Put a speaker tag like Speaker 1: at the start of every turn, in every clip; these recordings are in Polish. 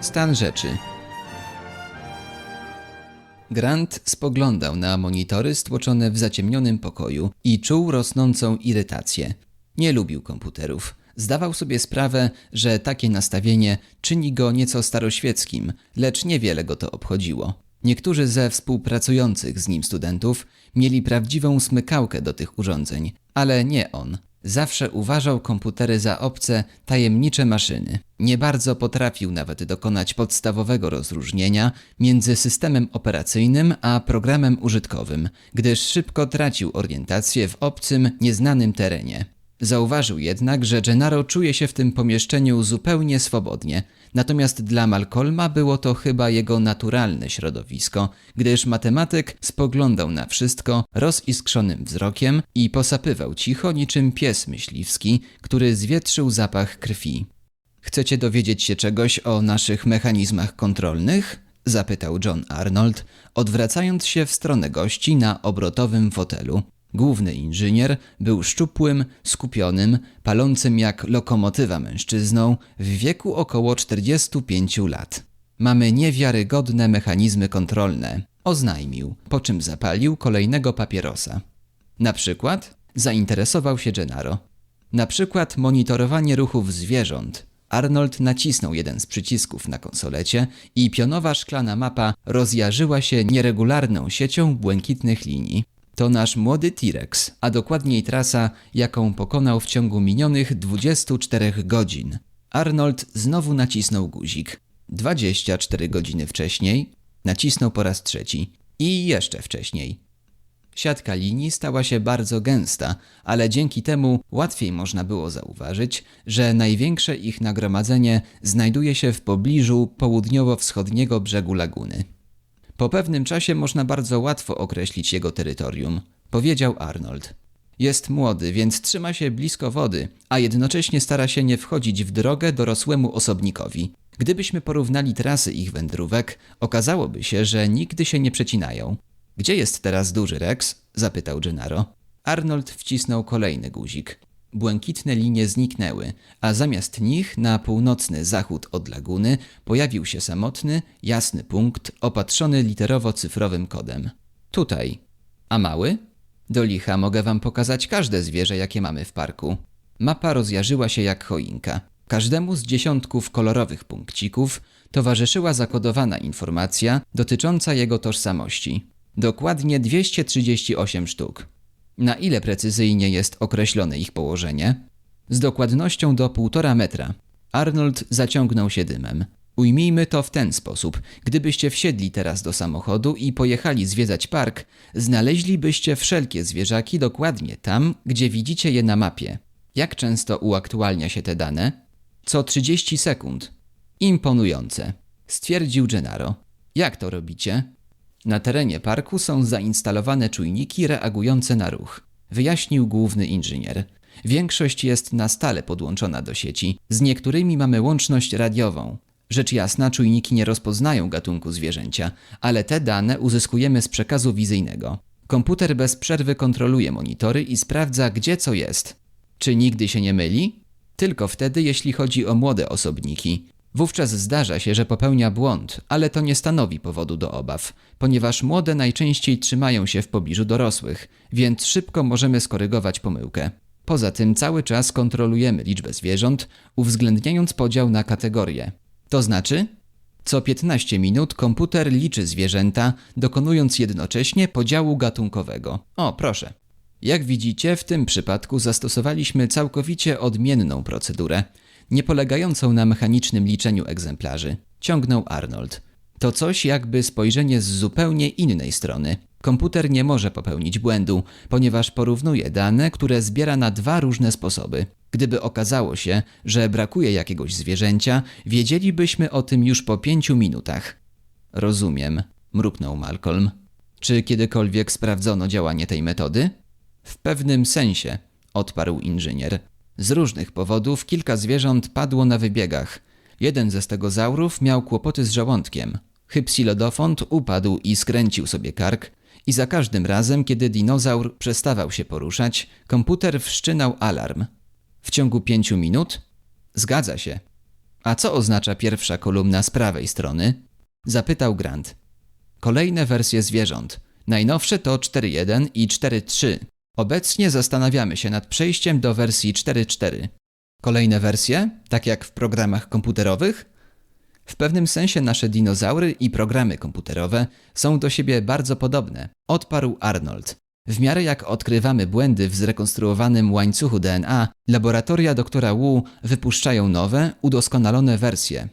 Speaker 1: Stan rzeczy. Grant spoglądał na monitory stłoczone w zaciemnionym pokoju i czuł rosnącą irytację. Nie lubił komputerów. Zdawał sobie sprawę, że takie nastawienie czyni go nieco staroświeckim, lecz niewiele go to obchodziło. Niektórzy ze współpracujących z nim studentów mieli prawdziwą smykałkę do tych urządzeń, ale nie on. Zawsze uważał komputery za obce, tajemnicze maszyny. Nie bardzo potrafił nawet dokonać podstawowego rozróżnienia między systemem operacyjnym a programem użytkowym, gdyż szybko tracił orientację w obcym, nieznanym terenie. Zauważył jednak, że Gennaro czuje się w tym pomieszczeniu zupełnie swobodnie, natomiast dla Malcolma było to chyba jego naturalne środowisko, gdyż matematyk spoglądał na wszystko roziskrzonym wzrokiem i posapywał cicho niczym pies myśliwski, który zwietrzył zapach krwi. Chcecie dowiedzieć się czegoś o naszych mechanizmach kontrolnych? zapytał John Arnold, odwracając się w stronę gości na obrotowym fotelu. Główny inżynier był szczupłym, skupionym, palącym jak lokomotywa mężczyzną w wieku około 45 lat. Mamy niewiarygodne mechanizmy kontrolne, oznajmił, po czym zapalił kolejnego papierosa. Na przykład zainteresował się Gennaro. Na przykład monitorowanie ruchów zwierząt. Arnold nacisnął jeden z przycisków na konsolecie i pionowa szklana mapa rozjarzyła się nieregularną siecią błękitnych linii. To nasz młody T-Rex, a dokładniej trasa, jaką pokonał w ciągu minionych 24 godzin. Arnold znowu nacisnął guzik. 24 godziny wcześniej nacisnął po raz trzeci i jeszcze wcześniej. Siatka linii stała się bardzo gęsta, ale dzięki temu łatwiej można było zauważyć, że największe ich nagromadzenie znajduje się w pobliżu południowo-wschodniego brzegu laguny. Po pewnym czasie można bardzo łatwo określić jego terytorium, powiedział Arnold. Jest młody, więc trzyma się blisko wody, a jednocześnie stara się nie wchodzić w drogę dorosłemu osobnikowi. Gdybyśmy porównali trasy ich wędrówek, okazałoby się, że nigdy się nie przecinają. Gdzie jest teraz duży Rex? zapytał Gennaro. Arnold wcisnął kolejny guzik. Błękitne linie zniknęły, a zamiast nich na północny zachód od laguny pojawił się samotny, jasny punkt opatrzony literowo-cyfrowym kodem. Tutaj. A mały? Do licha mogę wam pokazać każde zwierzę, jakie mamy w parku. Mapa rozjarzyła się jak choinka. Każdemu z dziesiątków kolorowych punkcików towarzyszyła zakodowana informacja dotycząca jego tożsamości. Dokładnie 238 sztuk. Na ile precyzyjnie jest określone ich położenie? Z dokładnością do 1,5 metra. Arnold zaciągnął się dymem. Ujmijmy to w ten sposób. Gdybyście wsiedli teraz do samochodu i pojechali zwiedzać park, znaleźlibyście wszelkie zwierzaki dokładnie tam, gdzie widzicie je na mapie. Jak często uaktualnia się te dane? Co 30 sekund. Imponujące, stwierdził Gennaro. Jak to robicie? Na terenie parku są zainstalowane czujniki reagujące na ruch, wyjaśnił główny inżynier. Większość jest na stale podłączona do sieci, z niektórymi mamy łączność radiową. Rzecz jasna, czujniki nie rozpoznają gatunku zwierzęcia, ale te dane uzyskujemy z przekazu wizyjnego. Komputer bez przerwy kontroluje monitory i sprawdza, gdzie co jest. Czy nigdy się nie myli? Tylko wtedy, jeśli chodzi o młode osobniki. Wówczas zdarza się, że popełnia błąd, ale to nie stanowi powodu do obaw, ponieważ młode najczęściej trzymają się w pobliżu dorosłych, więc szybko możemy skorygować pomyłkę. Poza tym cały czas kontrolujemy liczbę zwierząt, uwzględniając podział na kategorie. To znaczy, co 15 minut komputer liczy zwierzęta, dokonując jednocześnie podziału gatunkowego. O, proszę. Jak widzicie, w tym przypadku zastosowaliśmy całkowicie odmienną procedurę, nie polegającą na mechanicznym liczeniu egzemplarzy, ciągnął Arnold. To coś jakby spojrzenie z zupełnie innej strony. Komputer nie może popełnić błędu, ponieważ porównuje dane, które zbiera na dwa różne sposoby. Gdyby okazało się, że brakuje jakiegoś zwierzęcia, wiedzielibyśmy o tym już po pięciu minutach. Rozumiem, mruknął Malcolm. Czy kiedykolwiek sprawdzono działanie tej metody? W pewnym sensie, odparł inżynier. Z różnych powodów kilka zwierząt padło na wybiegach. Jeden ze stegozaurów miał kłopoty z żołądkiem. Hypsilodofont upadł i skręcił sobie kark i za każdym razem, kiedy dinozaur przestawał się poruszać, komputer wszczynał alarm. W ciągu pięciu minut? Zgadza się. A co oznacza pierwsza kolumna z prawej strony? Zapytał Grant. Kolejne wersje zwierząt. Najnowsze to 4.1 i 4.3. Obecnie zastanawiamy się nad przejściem do wersji 4.4. Kolejne wersje, tak jak w programach komputerowych? W pewnym sensie nasze dinozaury i programy komputerowe są do siebie bardzo podobne, odparł Arnold. W miarę jak odkrywamy błędy w zrekonstruowanym łańcuchu DNA, laboratoria doktora Wu wypuszczają nowe, udoskonalone wersje.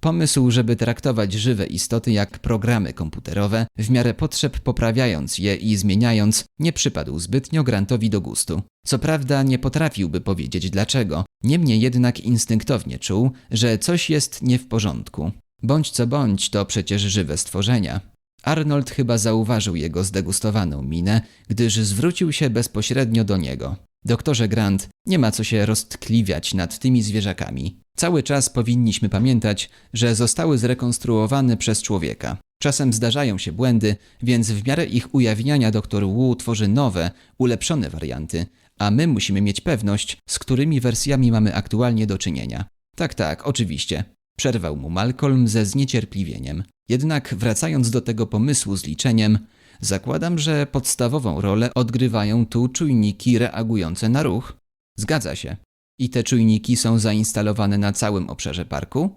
Speaker 1: Pomysł, żeby traktować żywe istoty jak programy komputerowe, w miarę potrzeb poprawiając je i zmieniając, nie przypadł zbytnio Grantowi do gustu. Co prawda nie potrafiłby powiedzieć dlaczego, niemniej jednak instynktownie czuł, że coś jest nie w porządku. Bądź co bądź, to przecież żywe stworzenia. Arnold chyba zauważył jego zdegustowaną minę, gdyż zwrócił się bezpośrednio do niego. Doktorze Grant, nie ma co się roztkliwiać nad tymi zwierzakami. Cały czas powinniśmy pamiętać, że zostały zrekonstruowane przez człowieka. Czasem zdarzają się błędy, więc w miarę ich ujawniania dr Wu tworzy nowe, ulepszone warianty, a my musimy mieć pewność, z którymi wersjami mamy aktualnie do czynienia. Tak, tak, oczywiście. Przerwał mu Malcolm ze zniecierpliwieniem. Jednak wracając do tego pomysłu z liczeniem, zakładam, że podstawową rolę odgrywają tu czujniki reagujące na ruch. Zgadza się. I te czujniki są zainstalowane na całym obszarze parku?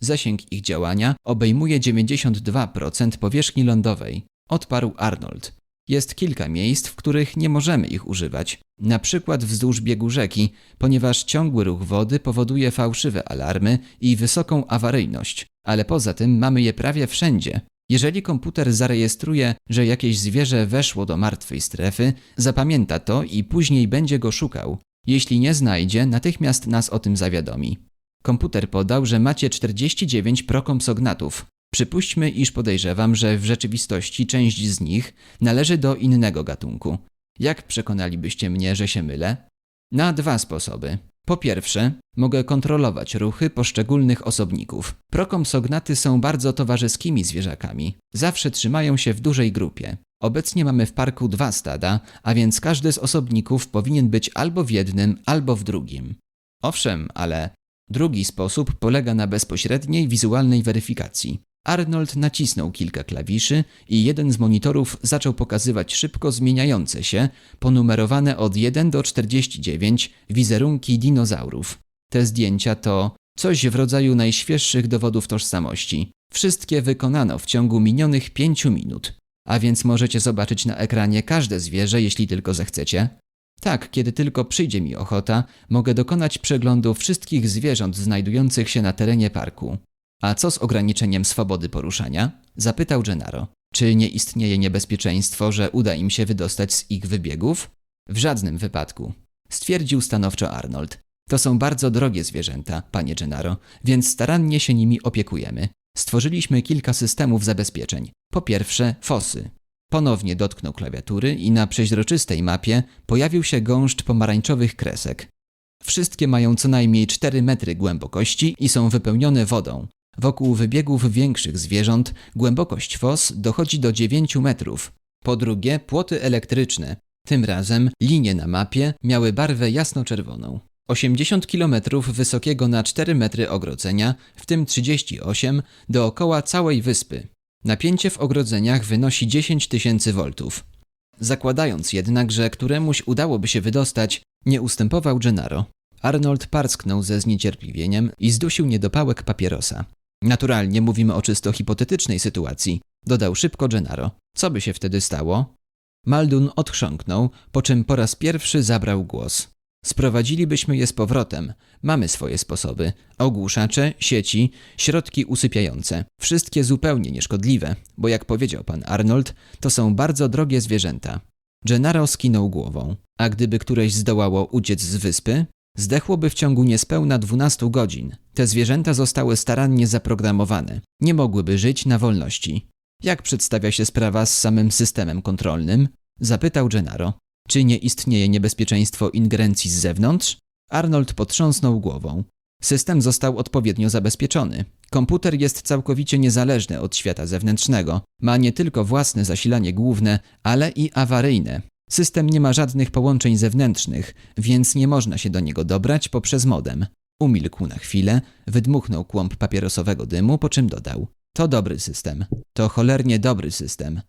Speaker 1: Zasięg ich działania obejmuje 92% powierzchni lądowej, odparł Arnold. Jest kilka miejsc, w których nie możemy ich używać, na przykład wzdłuż biegu rzeki, ponieważ ciągły ruch wody powoduje fałszywe alarmy i wysoką awaryjność, ale poza tym mamy je prawie wszędzie. Jeżeli komputer zarejestruje, że jakieś zwierzę weszło do martwej strefy, zapamięta to i później będzie go szukał. Jeśli nie znajdzie, natychmiast nas o tym zawiadomi. Komputer podał, że macie 49 prokompsognatów. Przypuśćmy, iż podejrzewam, że w rzeczywistości część z nich należy do innego gatunku. Jak przekonalibyście mnie, że się mylę? Na dwa sposoby. Po pierwsze, mogę kontrolować ruchy poszczególnych osobników. Prokompsognaty są bardzo towarzyskimi zwierzakami. Zawsze trzymają się w dużej grupie. Obecnie mamy w parku dwa stada, a więc każdy z osobników powinien być albo w jednym, albo w drugim. Owszem, ale drugi sposób polega na bezpośredniej wizualnej weryfikacji. Arnold nacisnął kilka klawiszy i jeden z monitorów zaczął pokazywać szybko zmieniające się, ponumerowane od 1 do 49 wizerunki dinozaurów. Te zdjęcia to coś w rodzaju najświeższych dowodów tożsamości. Wszystkie wykonano w ciągu minionych 5 minut. A więc możecie zobaczyć na ekranie każde zwierzę, jeśli tylko zechcecie. Tak, kiedy tylko przyjdzie mi ochota, mogę dokonać przeglądu wszystkich zwierząt znajdujących się na terenie parku. A co z ograniczeniem swobody poruszania? Zapytał Gennaro. Czy nie istnieje niebezpieczeństwo, że uda im się wydostać z ich wybiegów? W żadnym wypadku. Stwierdził stanowczo Arnold. To są bardzo drogie zwierzęta, panie Gennaro, więc starannie się nimi opiekujemy. Stworzyliśmy kilka systemów zabezpieczeń. Po pierwsze, fosy. Ponownie dotknął klawiatury i na przeźroczystej mapie pojawił się gąszcz pomarańczowych kresek. Wszystkie mają co najmniej 4 metry głębokości i są wypełnione wodą. Wokół wybiegów większych zwierząt głębokość fos dochodzi do 9 metrów. Po drugie, płoty elektryczne. Tym razem linie na mapie miały barwę jasno-czerwoną. 80 km wysokiego na 4 metry ogrodzenia, w tym 38 dookoła całej wyspy. Napięcie w ogrodzeniach wynosi 10 tysięcy voltów. Zakładając jednak, że któremuś udałoby się wydostać, nie ustępował Gennaro. Arnold parsknął ze zniecierpliwieniem i zdusił niedopałek papierosa. Naturalnie mówimy o czysto hipotetycznej sytuacji, dodał szybko Gennaro. Co by się wtedy stało? Maldun odchrząknął, po czym po raz pierwszy zabrał głos. Sprowadzilibyśmy je z powrotem. Mamy swoje sposoby. Ogłuszacze, sieci, środki usypiające. Wszystkie zupełnie nieszkodliwe, bo jak powiedział pan Arnold, to są bardzo drogie zwierzęta. Gennaro skinął głową. A gdyby któreś zdołało uciec z wyspy? Zdechłoby w ciągu niespełna 12 godzin. Te zwierzęta zostały starannie zaprogramowane. Nie mogłyby żyć na wolności. Jak przedstawia się sprawa z samym systemem kontrolnym? Zapytał Gennaro. Czy nie istnieje niebezpieczeństwo ingerencji z zewnątrz? Arnold potrząsnął głową. System został odpowiednio zabezpieczony. Komputer jest całkowicie niezależny od świata zewnętrznego. Ma nie tylko własne zasilanie główne, ale i awaryjne. System nie ma żadnych połączeń zewnętrznych, więc nie można się do niego dobrać poprzez modem. Umilkł na chwilę, wydmuchnął kłąb papierosowego dymu, po czym dodał: To dobry system. To cholernie dobry system.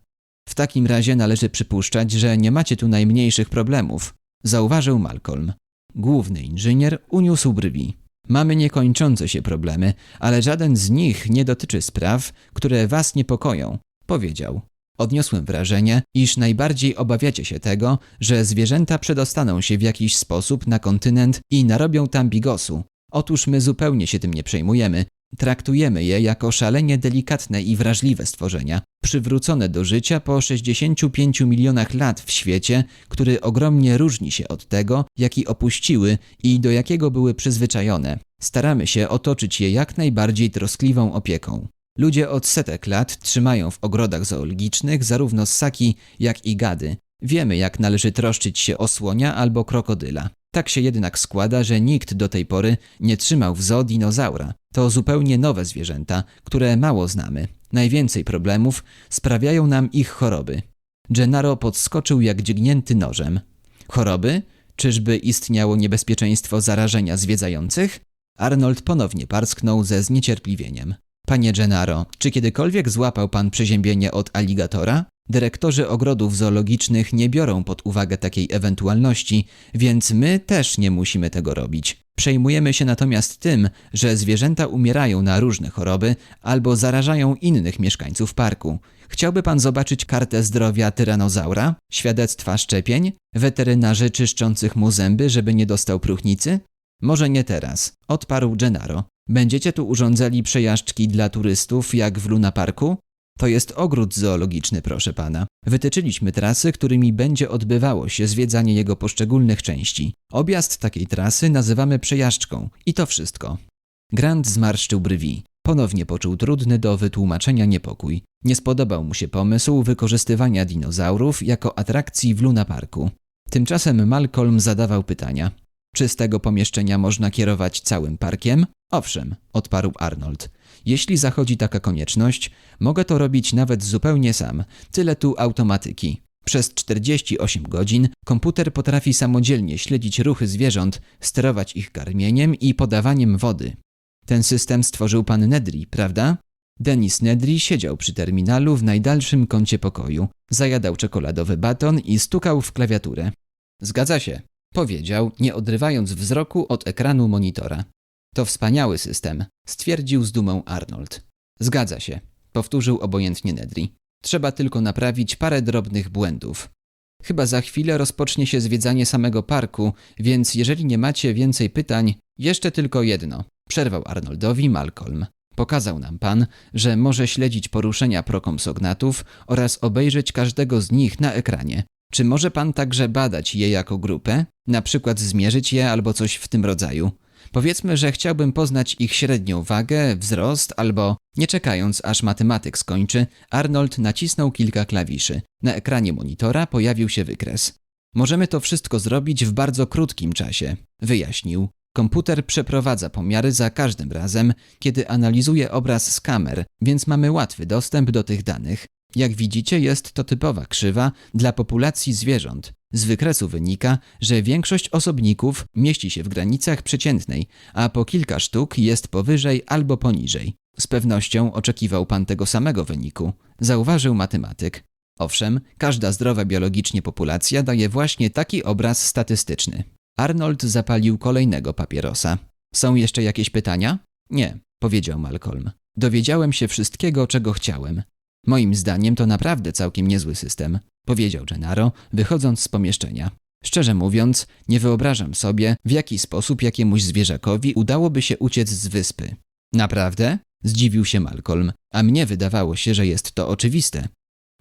Speaker 1: W takim razie należy przypuszczać, że nie macie tu najmniejszych problemów, zauważył Malcolm. Główny inżynier uniósł brwi. Mamy niekończące się problemy, ale żaden z nich nie dotyczy spraw, które was niepokoją, powiedział. Odniosłem wrażenie, iż najbardziej obawiacie się tego, że zwierzęta przedostaną się w jakiś sposób na kontynent i narobią tam bigosu. Otóż my zupełnie się tym nie przejmujemy. Traktujemy je jako szalenie delikatne i wrażliwe stworzenia, przywrócone do życia po 65 milionach lat w świecie, który ogromnie różni się od tego, jaki opuściły i do jakiego były przyzwyczajone. Staramy się otoczyć je jak najbardziej troskliwą opieką. Ludzie od setek lat trzymają w ogrodach zoologicznych zarówno ssaki, jak i gady. Wiemy, jak należy troszczyć się o słonia albo krokodyla. Tak się jednak składa, że nikt do tej pory nie trzymał w zoo dinozaura. To zupełnie nowe zwierzęta, które mało znamy. Najwięcej problemów sprawiają nam ich choroby. Gennaro podskoczył jak dźgnięty nożem. Choroby? Czyżby istniało niebezpieczeństwo zarażenia zwiedzających? Arnold ponownie parsknął ze zniecierpliwieniem. Panie Gennaro, czy kiedykolwiek złapał pan przeziębienie od aligatora? Dyrektorzy ogrodów zoologicznych nie biorą pod uwagę takiej ewentualności, więc my też nie musimy tego robić. Przejmujemy się natomiast tym, że zwierzęta umierają na różne choroby albo zarażają innych mieszkańców parku. Chciałby pan zobaczyć kartę zdrowia tyranozaura, świadectwa szczepień, weterynarzy czyszczących mu zęby, żeby nie dostał próchnicy? Może nie teraz, odparł Gennaro. Będziecie tu urządzali przejażdżki dla turystów, jak w Luna Parku? To jest ogród zoologiczny, proszę pana. Wytyczyliśmy trasy, którymi będzie odbywało się zwiedzanie jego poszczególnych części. Objazd takiej trasy nazywamy przejażdżką. I to wszystko. Grant zmarszczył brwi. Ponownie poczuł trudny do wytłumaczenia niepokój. Nie spodobał mu się pomysł wykorzystywania dinozaurów jako atrakcji w Luna Parku. Tymczasem Malcolm zadawał pytania. Czy z tego pomieszczenia można kierować całym parkiem? Owszem, odparł Arnold. Jeśli zachodzi taka konieczność, mogę to robić nawet zupełnie sam. Tyle tu automatyki. Przez 48 godzin komputer potrafi samodzielnie śledzić ruchy zwierząt, sterować ich karmieniem i podawaniem wody. Ten system stworzył pan Nedri, prawda? Denis Nedri siedział przy terminalu w najdalszym kącie pokoju, zajadał czekoladowy baton i stukał w klawiaturę. Zgadza się, powiedział, nie odrywając wzroku od ekranu monitora. To wspaniały system, stwierdził z dumą Arnold. Zgadza się, powtórzył obojętnie Nedri. Trzeba tylko naprawić parę drobnych błędów. Chyba za chwilę rozpocznie się zwiedzanie samego parku, więc jeżeli nie macie więcej pytań, jeszcze tylko jedno. Przerwał Arnoldowi Malcolm. Pokazał nam pan, że może śledzić poruszenia prokomsognatów oraz obejrzeć każdego z nich na ekranie. Czy może pan także badać je jako grupę? Na przykład zmierzyć je albo coś w tym rodzaju? Powiedzmy, że chciałbym poznać ich średnią wagę, wzrost albo, nie czekając aż matematyk skończy, Arnold nacisnął kilka klawiszy. Na ekranie monitora pojawił się wykres. Możemy to wszystko zrobić w bardzo krótkim czasie, wyjaśnił. Komputer przeprowadza pomiary za każdym razem, kiedy analizuje obraz z kamer, więc mamy łatwy dostęp do tych danych. Jak widzicie, jest to typowa krzywa dla populacji zwierząt. Z wykresu wynika, że większość osobników mieści się w granicach przeciętnej, a po kilka sztuk jest powyżej albo poniżej. Z pewnością oczekiwał pan tego samego wyniku, zauważył matematyk. Owszem, każda zdrowa biologicznie populacja daje właśnie taki obraz statystyczny. Arnold zapalił kolejnego papierosa. Są jeszcze jakieś pytania? Nie, powiedział Malcolm. Dowiedziałem się wszystkiego, czego chciałem. Moim zdaniem to naprawdę całkiem niezły system, powiedział Gennaro, wychodząc z pomieszczenia. Szczerze mówiąc, nie wyobrażam sobie, w jaki sposób jakiemuś zwierzakowi udałoby się uciec z wyspy. Naprawdę? Zdziwił się Malcolm, a mnie wydawało się, że jest to oczywiste.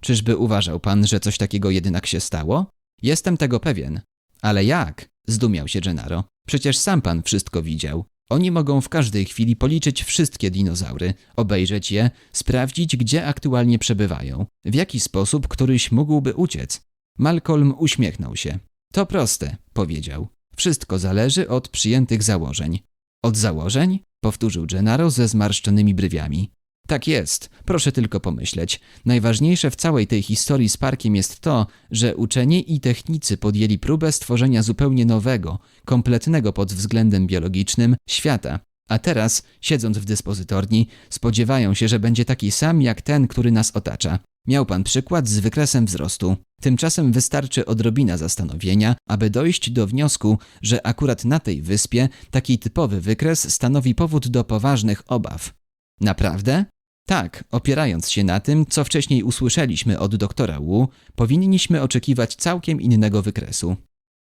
Speaker 1: Czyżby uważał pan, że coś takiego jednak się stało? Jestem tego pewien. Ale jak? Zdumiał się Gennaro. Przecież sam pan wszystko widział. Oni mogą w każdej chwili policzyć wszystkie dinozaury, obejrzeć je, sprawdzić, gdzie aktualnie przebywają, w jaki sposób któryś mógłby uciec. Malcolm uśmiechnął się. To proste, powiedział. Wszystko zależy od przyjętych założeń. Od założeń? powtórzył Gennaro ze zmarszczonymi brwiami. Tak jest, proszę tylko pomyśleć. Najważniejsze w całej tej historii z parkiem jest to, że uczenie i technicy podjęli próbę stworzenia zupełnie nowego, kompletnego pod względem biologicznym świata. A teraz, siedząc w dyspozytorni, spodziewają się, że będzie taki sam jak ten, który nas otacza. Miał pan przykład z wykresem wzrostu. Tymczasem wystarczy odrobina zastanowienia, aby dojść do wniosku, że akurat na tej wyspie taki typowy wykres stanowi powód do poważnych obaw. Naprawdę? Tak, opierając się na tym, co wcześniej usłyszeliśmy od doktora Wu, powinniśmy oczekiwać całkiem innego wykresu.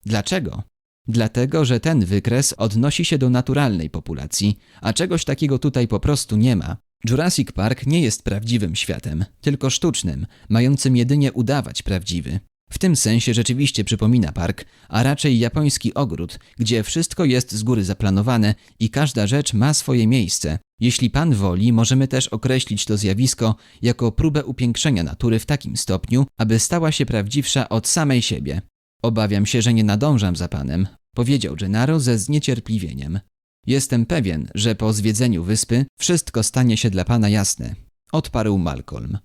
Speaker 1: Dlaczego? Dlatego, że ten wykres odnosi się do naturalnej populacji, a czegoś takiego tutaj po prostu nie ma. Jurassic Park nie jest prawdziwym światem, tylko sztucznym, mającym jedynie udawać prawdziwy. W tym sensie rzeczywiście przypomina park, a raczej japoński ogród, gdzie wszystko jest z góry zaplanowane i każda rzecz ma swoje miejsce. Jeśli pan woli, możemy też określić to zjawisko jako próbę upiększenia natury w takim stopniu, aby stała się prawdziwsza od samej siebie. Obawiam się, że nie nadążam za panem, powiedział Gennaro ze zniecierpliwieniem. Jestem pewien, że po zwiedzeniu wyspy wszystko stanie się dla pana jasne, odparł Malcolm.